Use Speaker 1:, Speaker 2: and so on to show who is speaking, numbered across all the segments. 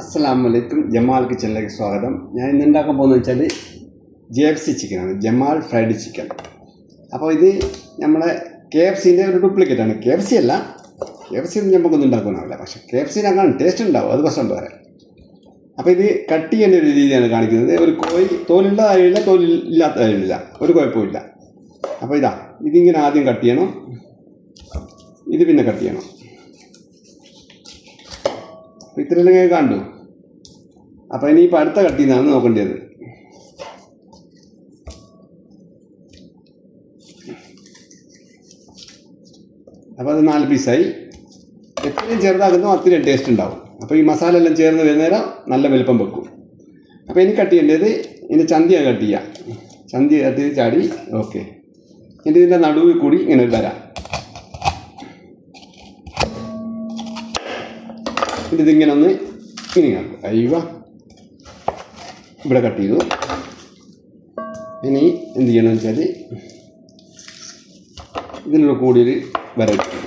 Speaker 1: അസ്സലാമു അലൈക്കും ജമാൽ കിച്ചണിലേക്ക് സ്വാഗതം. ഞാൻ ഇന്ന് ഉണ്ടാക്കാൻ പോകുന്നത് വെച്ചാൽ ജെ എഫ് സി ചിക്കനാണ് ജമാൽ ഫ്രൈഡ് ചിക്കൻ അപ്പോൾ ഇത് നമ്മളെ കെ എഫ് സിന്റെ ഒരു ഡ്യൂപ്ലിക്കേറ്റ് ആണ്. കെ എഫ് സി അല്ല. കെ എഫ് സി നമുക്കൊന്നും ഉണ്ടാക്കാനാവില്ല. പക്ഷേ കെ എഫ് സിനങ്ങനെ ടേസ്റ്റ് ഉണ്ടാവും. അത് പ്രശ്നം പറയാം അപ്പോൾ ഇത് കട്ട് ചെയ്യേണ്ട ഒരു രീതിയാണ് കാണിക്കുന്നത്. ഒരു കോഴി തോലുള്ള കാര്യമില്ല തോലില്ലാത്ത കാര്യമില്ല. ഒരു കുഴപ്പമില്ല അപ്പോൾ ഇതാ ഇതിങ്ങനെ ആദ്യം കട്ട് ചെയ്യണം. ഇത് പിന്നെ കട്ട് ചെയ്യണം. അപ്പോൾ ഇത്രയെല്ലാം കണ്ടു. അപ്പോൾ ഇനിയിപ്പോൾ അടുത്ത കട്ടിയിൽ നിന്നാണ് നോക്കേണ്ടത്. അപ്പോൾ അത് നാല് പീസായി. എത്രയും ചെറുതാക്കുന്നോ അത്രയും ടേസ്റ്റ് ഉണ്ടാവും. അപ്പോൾ ഈ മസാല എല്ലാം ചേർന്ന് വരുന്നേരം നല്ല വലുപ്പം വെക്കും. അപ്പോൾ ഇനി കട്ട് ചെയ്യേണ്ടത് ഇതിന്റെ ചന്തിയാണ് കട്ട് ചെയ്യുക ചന്തി കട്ട് ചെയ്ത് ചാടി ഓക്കെ ഇനി ഇതിന്റെ നടുവിൽ കൂടി ഇങ്ങനെ ഒരു എന്നിട്ട് ഇതിങ്ങനെ ഒന്ന് ഇനി ആക്കും. അയ്യോ ഇവിടെ കട്ട് ചെയ്തു. ഇനി എന്ത് ചെയ്യണമെന്ന് വെച്ചാൽ ഇതിനുള്ള കൂടിയൊരു വര ഇട്ടുക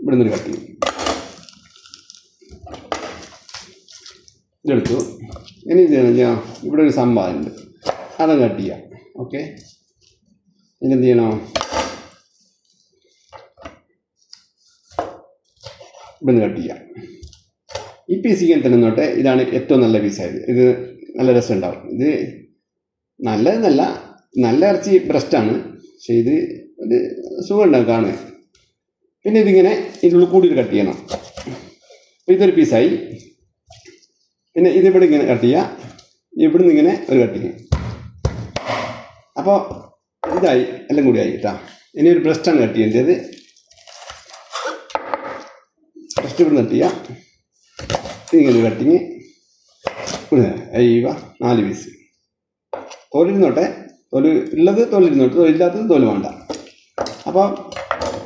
Speaker 1: ഇവിടെ നിന്നൊരു കട്ട് ചെയ്യും. ഇതെടുത്തു. ഇനി എന്ത് ചെയ്യണം ചെയ്യാം ഇവിടെ ഒരു സംഭവം ഉണ്ട്. അതും കട്ട് ചെയ്യാം. ഓക്കെ. ഇനി എന്ത് ചെയ്യണം? ഇവിടെ നിന്ന് കട്ട് ചെയ്യാം ഈ പീസ് ഇങ്ങനെ തന്നെ നോട്ടെ ഇതാണ് ഏറ്റവും നല്ല പീസായത് ഇത് നല്ല രസം ഉണ്ടാവും. ഇത് നല്ലതെന്നല്ല നല്ല ഇറച്ചി ബ്രസ്റ്റാണ് പക്ഷേ ഇത് ഒരു സുഖം ഉണ്ടാവും കാണാൻ. പിന്നെ ഇതിങ്ങനെ ഇതിനുള്ളിൽ കൂടി കട്ട് ചെയ്യണം. അപ്പോൾ ഇതൊരു പീസായി പിന്നെ ഇതിവിടെ ഇങ്ങനെ കട്ട് ചെയ്യുക. ഇവിടുന്ന് ഇങ്ങനെ ഒരു കട്ട് ചെയ്യും അപ്പോൾ ഇതായി എല്ലാം കൂടി ആയി കേട്ടോ. ഇനി ഒരു ബ്രസ്റ്റാണ് കട്ട് ചെയ്യേണ്ടത്. ബ്രസ്റ്റ് ഇവിടെ നട്ട് ചെയ്യുക ഇങ്ങനെ കട്ടിങ് അയ്യവ നാല് പീസ് തോലിരുന്നോട്ടെ. തോൽ ഉള്ളത് തോലിരുന്നോട്ടെ. തോലില്ലാത്തത് തോൽ വേണ്ട. അപ്പോൾ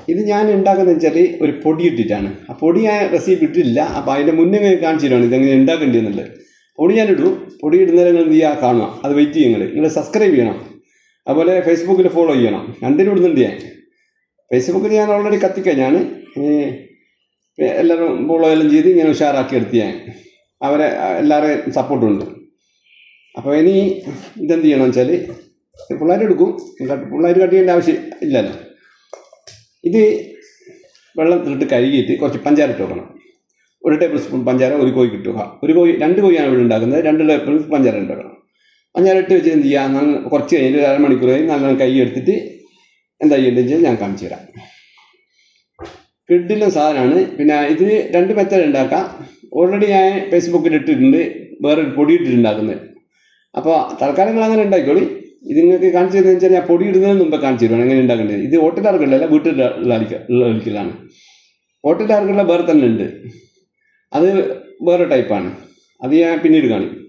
Speaker 1: ഇത് ഞാൻ ഉണ്ടാക്കുന്നത് വെച്ചാൽ ഒരു പൊടി ഇട്ടിട്ടാണ്. ആ പൊടി ഞാൻ റെസിപ്പി ഇട്ടിട്ടില്ല. അപ്പോൾ അതിന്റെ മുന്നേ ഞാൻ കാണിച്ചു ഇതെങ്ങനെ ഉണ്ടാക്കേണ്ടതെന്നുള്ളത് പൊടി ഞാൻ ഇടും. പൊടി ഇടുന്നതിന് നിങ്ങൾ എന്ത് ചെയ്യുക? കാണുക. അത് വെയിറ്റ് ചെയ്യുക നിങ്ങൾ. നിങ്ങൾ സബ്സ്ക്രൈബ് ചെയ്യണം. അതുപോലെ ഫേസ്ബുക്കിൽ ഫോളോ ചെയ്യണം. രണ്ടിനും ഇടുന്നുണ്ട് ഞാൻ. ഫേസ്ബുക്കിൽ ഞാൻ ഓൾറെഡി കത്തിക്കഴിഞ്ഞാണ് എല്ലാവരും ഫോളോ എല്ലാം ചെയ്ത് ഇങ്ങനെ ഉഷാറാക്കി എടുത്ത് ഞാൻ. അവരെ എല്ലാവരെയും സപ്പോർട്ടുണ്ട് അപ്പോൾ ഇനി ഇതെന്ത് ചെയ്യണം വെച്ചാൽ പിള്ളേർ എടുക്കും. പിള്ളേർ കട്ട് ചെയ്യേണ്ട ആവശ്യം ഇല്ലല്ലോ. ഇത് വെള്ളം ഇട്ട് കഴുകിയിട്ട് കുറച്ച് പഞ്ചാര ഇട്ട് വെക്കണം. ഒരു ടേബിൾ സ്പൂൺ പഞ്ചാര ഒരു കോഴി കിട്ടുക ഒരു കോഴി രണ്ട് കോഴിയാണ് ഇവിടെ ഉണ്ടാക്കുന്നത്. രണ്ട് ടേബിൾ സ്പൂൺ പഞ്ചാര ഇട്ട് വെക്കണം. പഞ്ചാര ഇട്ട് വെച്ച് എന്ത് ചെയ്യുക കുറച്ച് കഴിഞ്ഞിട്ട് ഒരു അരമണിക്കൂർ കഴിഞ്ഞ് നല്ല കൈ എടുത്തിട്ട് എന്താ ചെയ്യേണ്ടത് വെച്ചാൽ ഞാൻ കാണിച്ചു തരാം. കിഡിലും സാധനമാണ്. പിന്നെ ഇതിന് രണ്ട് മെത്തേഡ് ഉണ്ടാക്കാം. ഓൾറെഡി ഞാൻ ഫേസ്ബുക്കിൽ ഇട്ടിട്ടുണ്ട്. വേറെ പൊടി ഇട്ടിട്ടുണ്ടാക്കുന്നത്. അപ്പോൾ തൽക്കാലം നിങ്ങൾ അങ്ങനെ ഉണ്ടാക്കിക്കോളി. ഇത് നിങ്ങൾക്ക് കാണിച്ചു തരുന്നത് വെച്ചാൽ ഞാൻ പൊടി ഇടുന്നതിന് മുമ്പ് കാണിച്ചു തരുവാണ്. എങ്ങനെ ഉണ്ടാക്കേണ്ടത്? ഇത് ഹോട്ടലുകാർക്കുള്ളതല്ല വീട്ടിലുള്ള ഒലിക്കലാണ് ഹോട്ടലുകാർക്കുള്ള വേറെ തന്നെ ഉണ്ട്. അത് വേറെ ടൈപ്പാണ് അത് ഞാൻ പിന്നീട് കാണിക്കും.